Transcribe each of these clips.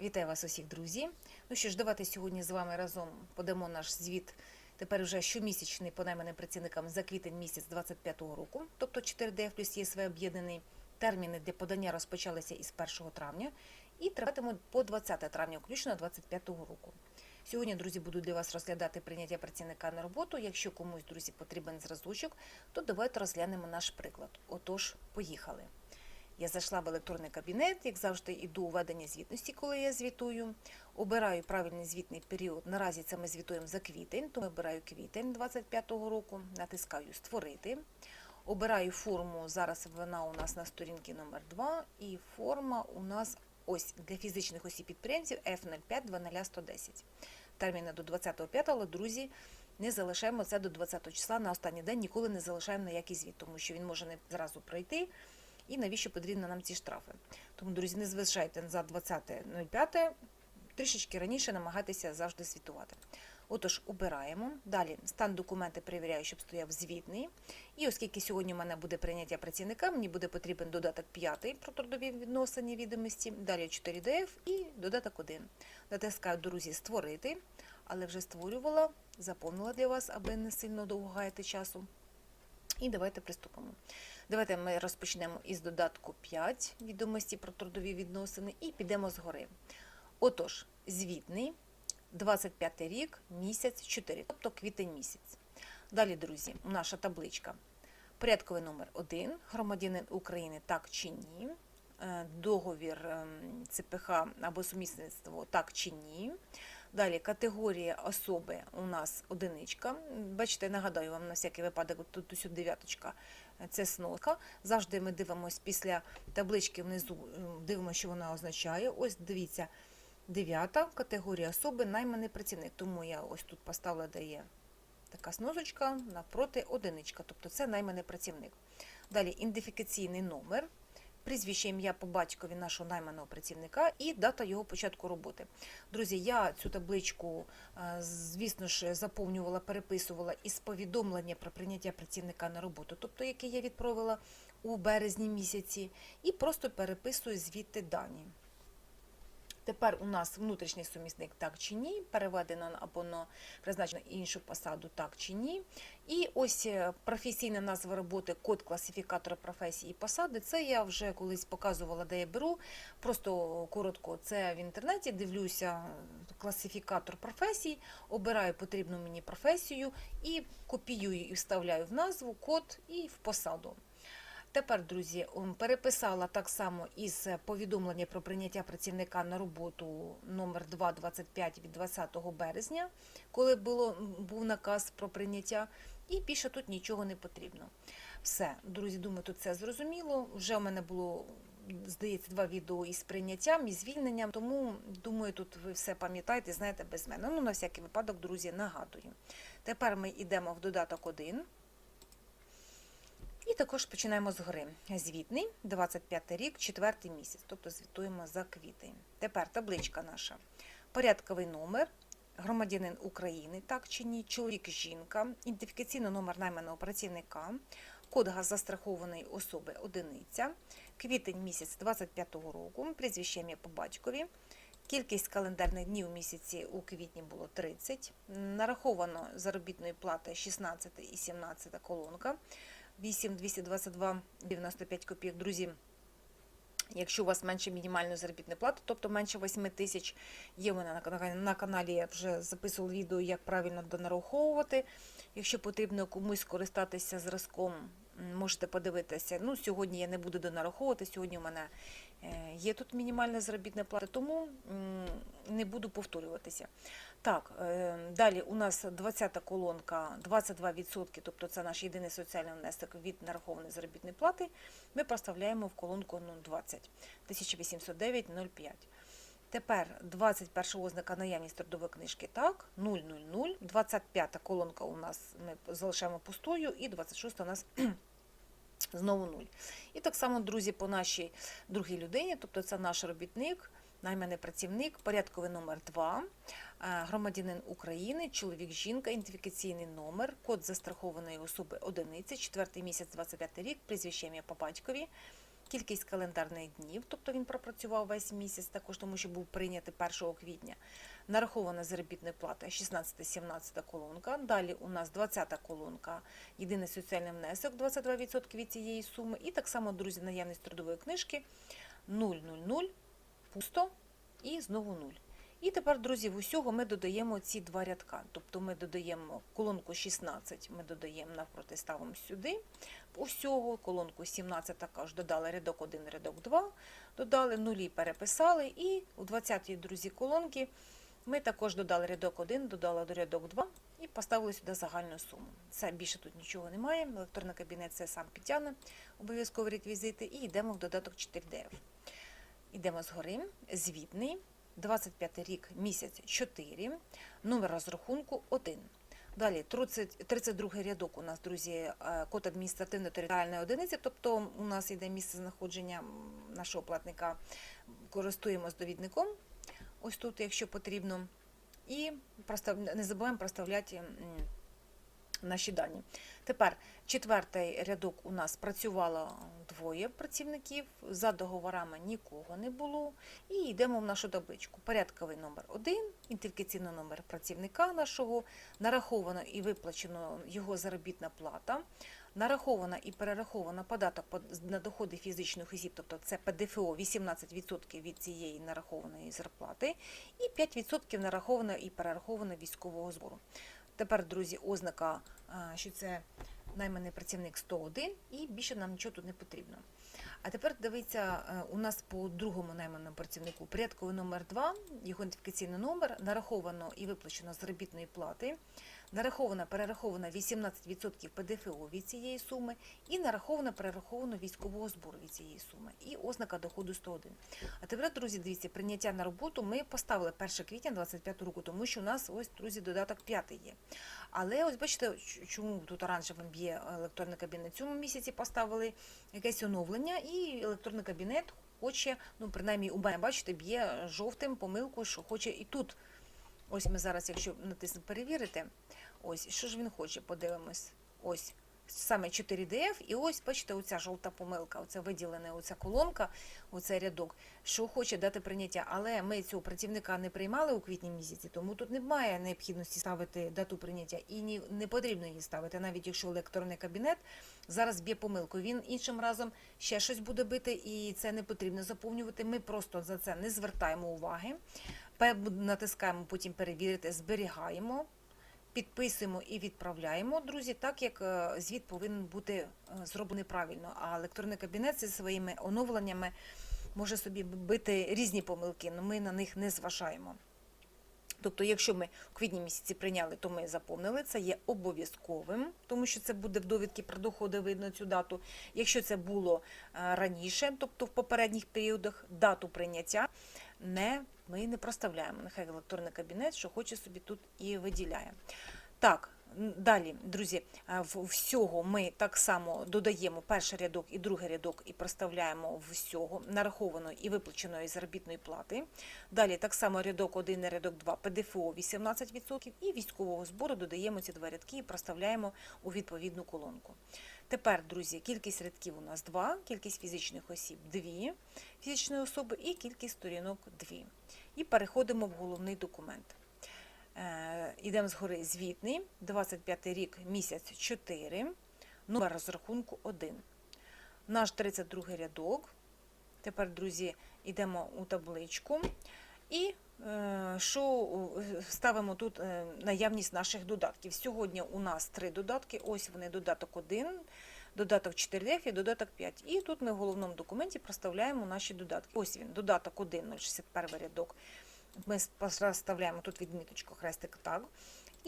Вітаю вас усіх, друзі. Ну що ж, давайте сьогодні з вами разом подамо наш звіт. Тепер вже щомісячний по найманим працівникам за квітень місяць 25-го року, тобто 4ДФ плюс ЄСВ об'єднаний. Терміни для подання розпочалися із 1 травня і триватимуть по 20 травня, включно 25-го року. Сьогодні, друзі, буду для вас розглядати прийняття працівника на роботу. Якщо комусь, друзі, потрібен зразочок, то давайте розглянемо наш приклад. Отож, поїхали. Я зайшла в електронний кабінет, як завжди, іду у ведення звітності, коли я звітую. Обираю правильний звітний період. Наразі це ми звітуємо за квітень, тому обираю квітень 25-го року, натискаю Створити. Обираю форму. Зараз вона у нас на сторінці номер 2 і форма у нас ось для фізичних осіб підприємців F05-20110. Терміни до 25, але, друзі, не залишаємо це до 20 числа на останній день, ніколи не залишаємо ніякий звіт, тому що він може не зразу пройти. І навіщо потрібно нам ці штрафи? Тому, друзі, не зважайте за 20.05, трішечки раніше намагайтеся завжди звітувати. Отож, обираємо. Далі стан документи перевіряю, щоб стояв звітний. І оскільки сьогодні в мене буде прийняття працівника, мені буде потрібен додаток 5 про трудові відносини відомості, далі 4DF і додаток 1. Натискаю, друзі, створити, але вже створювала, заповнила для вас, аби не сильно довго гаяти часу. І давайте приступимо. Давайте ми розпочнемо із додатку 5 відомості про трудові відносини і підемо згори. Отож, звітний, 25 рік, місяць 4, тобто квітень місяць. Далі, друзі, наша табличка. Порядковий номер 1, громадянин України так чи ні. Е, Договір ем, ЦПХ або сумісництво так чи ні. Далі категорія особи у нас одиничка. Бачите, нагадаю вам на всякий випадок, тут усю дев'яточка це сноска. Завжди ми дивимося після таблички внизу, дивимося, що вона означає. Ось дивіться, дев'ята категорія особи найманий працівник. Тому я ось тут поставила, де є така сножечка, навпроти одиничка, тобто це найманий працівник. Далі ідентифікаційний номер. Прізвище ім'я по батькові нашого найманого працівника і дата його початку роботи. Друзі, я цю табличку, е, звісно ж, заповнювала, переписувала із повідомлення про прийняття працівника на роботу, тобто яке я відправила у березні місяці, і просто переписую звідти дані. Тепер у нас внутрішній сумісник так чи ні, переведено або на призначено іншу посаду так чи ні. І ось е, професійна назва роботи, код класифікатора професії і посади. Це я вже колись показувала, де я беру. Просто коротко, це в інтернеті дивлюся класифікатор професій, обираю потрібну мені професію і копіюю і вставляю в назву, код і в посаду. Тепер, друзі, переписала так само із повідомлення про прийняття працівника на роботу номер 225 від 20 березня, коли було, був наказ про прийняття, і більше тут нічого не потрібно. Все, друзі, думаю, тут все зрозуміло. Вже у мене було, здається, два відео із прийняттям і звільненням, тому думаю, тут ви все пам'ятаєте, знаєте без мене. Ну, на всякий випадок, друзі, нагадую. Тепер ми йдемо в додаток 1. І також починаємо з гори. Звітний, 25 рік, 4 місяць, тобто звітуємо за квітень. Тепер табличка наша. Порядковий номер, громадянин України, так чи ні, чоловік, жінка, ідентифікаційний номер найманого працівника, код застрахованої особи одиниця, квітень місяць 25-го року, прізвище ім'я по батькові. Кількість календарних днів у місяці у квітні було 30. Нараховано заробітної плати 16 і 17 колонка. 8 222 95 копійок. Друзі, якщо у вас менше мінімальної заробітної плати, тобто менше 8 тисяч, є в мене на каналі, на каналі я вже записувала відео, як правильно донараховувати. Якщо потрібно комусь скористатися зразком, можете подивитися. Ну, сьогодні я не буду донараховувати, сьогодні у мене е, є тут мінімальна заробітна плата, тому не буду повторюватися. Так, е, далі у нас 20 колонка, 22%, тобто це наш єдиний соціальний внесок від нарахованої заробітної плати. Ми проставляємо в колонку ну, 20 1809,05. Тепер 21 ознака наявність трудової книжки, так, 000. 25 колонка у нас ми залишаємо пустою, і 26 у нас знову 0. І так само, друзі, по нашій другій людині, тобто це наш робітник, найманий працівник, порядковий номер 2, громадянин України, чоловік, жінка, ідентифікаційний номер, код застрахованої особи одиниці, 4 місяць, 25 рік, прізвище ім'я по батькові. Кількість календарних днів, тобто він пропрацював весь місяць, також тому що був прийнятий 1 квітня. Нарахована заробітна плата 16-17 колонка. Далі у нас 20 колонка, єдиний соціальний внесок 22% від цієї суми. І так само, друзі, наявність трудової книжки 000, пусто і знову 0. І тепер, друзі, в усього ми додаємо ці два рядка. Тобто ми додаємо колонку 16, ми додаємо навпроти, ставимо сюди. Усього колонку 17 також додали рядок 1, рядок 2, додали нулі, переписали. І у 20-й, друзі, колонки ми також додали рядок 1, додали до рядок 2 і поставили сюди загальну суму. Це більше тут нічого немає. Електронний кабінет це сам підтягне, обов'язкові реквізити. І йдемо в додаток 4DF. Йдемо згори, звітний. 25 рік, місяць 4, номер розрахунку 1. Далі 30, 32 рядок у нас, друзі, е, код адміністративно-територіальної одиниці, тобто у нас йде місце знаходження нашого платника, користуємось довідником, ось тут, якщо потрібно. І не забуваємо проставляти наші дані. Тепер четвертий рядок у нас працювало двоє працівників, за договорами нікого не було. І йдемо в нашу табличку. Порядковий номер 1, ідентифікаційний номер працівника нашого, нараховано і виплачено його заробітна плата, нарахована і перерахована податок на доходи фізичних осіб, тобто це ПДФО 18% від цієї нарахованої зарплати, і 5% нараховано і перераховано військового збору. Тепер, друзі, ознака, що це найманий працівник 101, і більше нам нічого тут не потрібно. А тепер дивіться, е, у нас по другому найманому працівнику порядковий номер 2, його ідентифікаційний номер, нараховано і виплачено заробітної плати, нараховано, перераховано 18% ПДФО від цієї суми, і нараховано, перераховано військового збору від цієї суми, і ознака доходу 101. А тепер, друзі, дивіться, прийняття на роботу ми поставили 1 квітня 25 року, тому що у нас ось, друзі, додаток 5 є. Але ось бачите, чому тут оранжевим б'є електронний кабінет. Цьому місяці поставили якесь оновлення, і електронний кабінет хоче, ну принаймні у мене, бачите, б'є жовтим помилку, що хоче і тут. Ось ми зараз, якщо натиснемо перевірити, ось що ж він хоче, подивимось. Ось саме 4DF, і ось, бачите, оця жовта помилка, оця виділена, оця колонка, оцей рядок, що хоче дати прийняття. Але ми цього працівника не приймали у квітні місяці, тому тут немає необхідності ставити дату прийняття і ні, не потрібно її ставити, навіть якщо електронний кабінет зараз б'є помилку. Він іншим разом ще щось буде бити, і це не потрібно заповнювати. Ми просто за це не звертаємо уваги. Натискаємо потім перевірити, зберігаємо. Підписуємо і відправляємо, друзі, так як е, звіт повинен бути е, зроблений правильно. А електронний кабінет зі своїми оновленнями може собі бити різні помилки, але ми на них не зважаємо. Тобто, якщо ми в квітні місяці прийняли, то ми заповнили, це є обов'язковим, тому що це буде в довідки про доходи видно цю дату. Якщо це було е, раніше, тобто в попередніх періодах, дату прийняття не, ми не проставляємо. Нехай електронний кабінет, що хоче собі тут і виділяє. Так, далі, друзі, е, всього ми так само додаємо перший рядок і другий рядок і проставляємо всього нарахованої і виплаченої заробітної плати. Далі так само рядок 1 і рядок 2 ПДФО 18% і військового збору додаємо ці два рядки і проставляємо у відповідну колонку. Тепер, друзі, кількість рядків у нас 2, кількість фізичних осіб 2 фізичної особи і кількість сторінок 2. І переходимо в головний документ. Е, Йдемо згори звітний, 25 рік, місяць 4, номер розрахунку 1. Наш 32 рядок. Тепер, друзі, йдемо у табличку. І е, що ставимо тут е, наявність наших додатків. Сьогодні у нас три додатки. Ось вони додаток 1, додаток 4F і додаток 5. І тут ми в головному документі проставляємо наші додатки. Ось він, додаток 1, 061 рядок. Ми проставляємо тут відміточку хрестик так.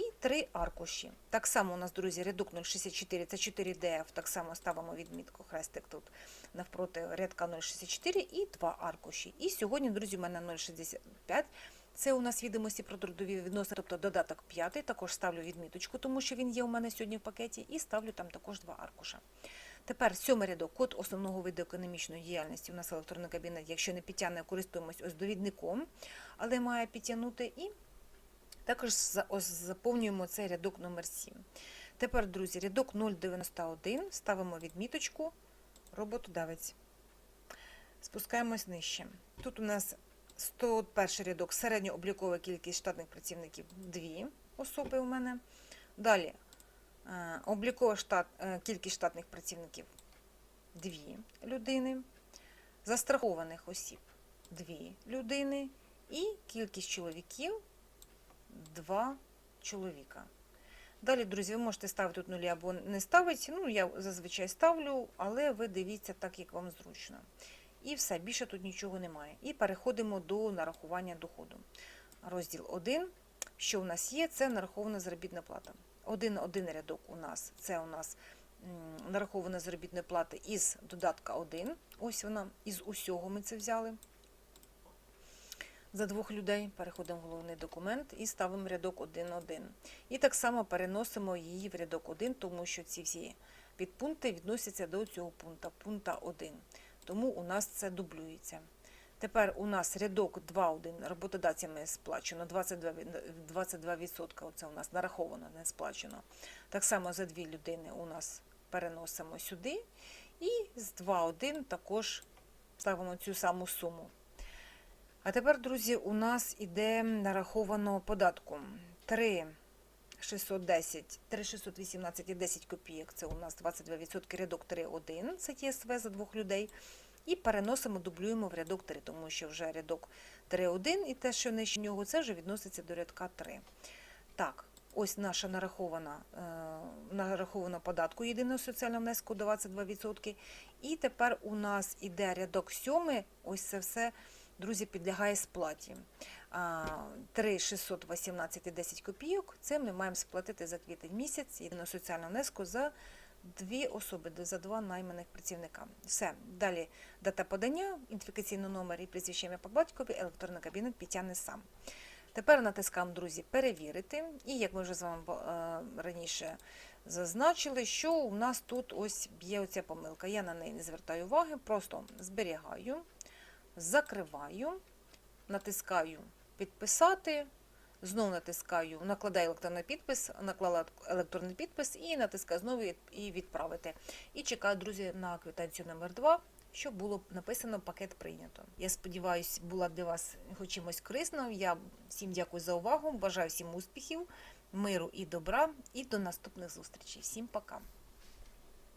І три аркуші. Так само у нас, друзі, рядок 064 це 4DF, так само ставимо відмітку хрестик тут навпроти рядка 064 і два аркуші. І сьогодні, друзі, у мене 065. Це у нас відомості про трудові відносини, тобто додаток 5. Також ставлю відміточку, тому що він є у мене сьогодні в пакеті, і ставлю там також два аркуша. Тепер сьомий рядок, код основного виду економічної діяльності. У нас електронний кабінет, якщо не підтягне, користуємось ось довідником, але має підтягнути. І також заповнюємо цей рядок номер 7. Тепер, друзі, рядок 091 ставимо відміточку роботодавець. Спускаємось нижче. Тут у нас 101 рядок, середньооблікова кількість штатних працівників 2 особи у мене. Далі е, облікова штат, е, кількість штатних працівників 2 людини. Застрахованих осіб 2 людини. І кількість чоловіків 2 чоловіка. Далі, друзі, ви можете ставити тут нулі або не ставити. Ну, я зазвичай ставлю, але ви дивіться так, як вам зручно. І все, більше тут нічого немає. І переходимо до нарахування доходу. Розділ 1. Що у нас є? Це нарахована заробітна плата. Один, один рядок у нас це у нас нарахована заробітна плата із додатка 1. Ось вона, із усього ми це взяли. За двох людей переходимо в головний документ і ставимо рядок 1.1. І так само переносимо її в рядок 1, тому що ці всі підпункти відносяться до цього пункта, пункта 1. Тому у нас це дублюється. Тепер у нас рядок 2.1 роботодавцями сплачено 22%, 22%, оце у нас нараховано, не сплачено. Так само за дві людини у нас переносимо сюди. І з 2.1 також ставимо цю саму суму. А тепер, друзі, у нас іде нараховано податку 3 610, 3 618 і 10 копійок. Це у нас 22% рядок 3.1, це ЄСВ за двох людей. І переносимо, дублюємо в рядок 3, тому що вже рядок 3.1 і те, що нижче нього, це вже відноситься до рядка 3. Так, ось наша нарахована, е, нарахована податку єдиного соціального внеску 22%. І тепер у нас іде рядок 7, ось це все друзі, підлягає сплаті. А, 3 618 і 10 копійок. Це ми маємо сплатити за квітень місяць єдиного соціального внеску за дві особи, за два найманих працівника. Все. Далі дата подання, ідентифікаційний номер і прізвище ім'я по батькові, електронний кабінет підтягне сам. Тепер натискаємо, друзі, перевірити. І як ми вже з вами е, раніше зазначили, що у нас тут ось є оця помилка. Я на неї не звертаю уваги, просто зберігаю закриваю, натискаю підписати, знову натискаю, накладаю електронний підпис, наклала електронний підпис і натискаю знову і- відправити. І чекаю, друзі, на квитанцію номер 2 що було написано пакет прийнято. Я сподіваюся, була для вас хоч чимось корисною. Я всім дякую за увагу. Бажаю всім успіхів, миру і добра. І до наступних зустрічей. Всім пока.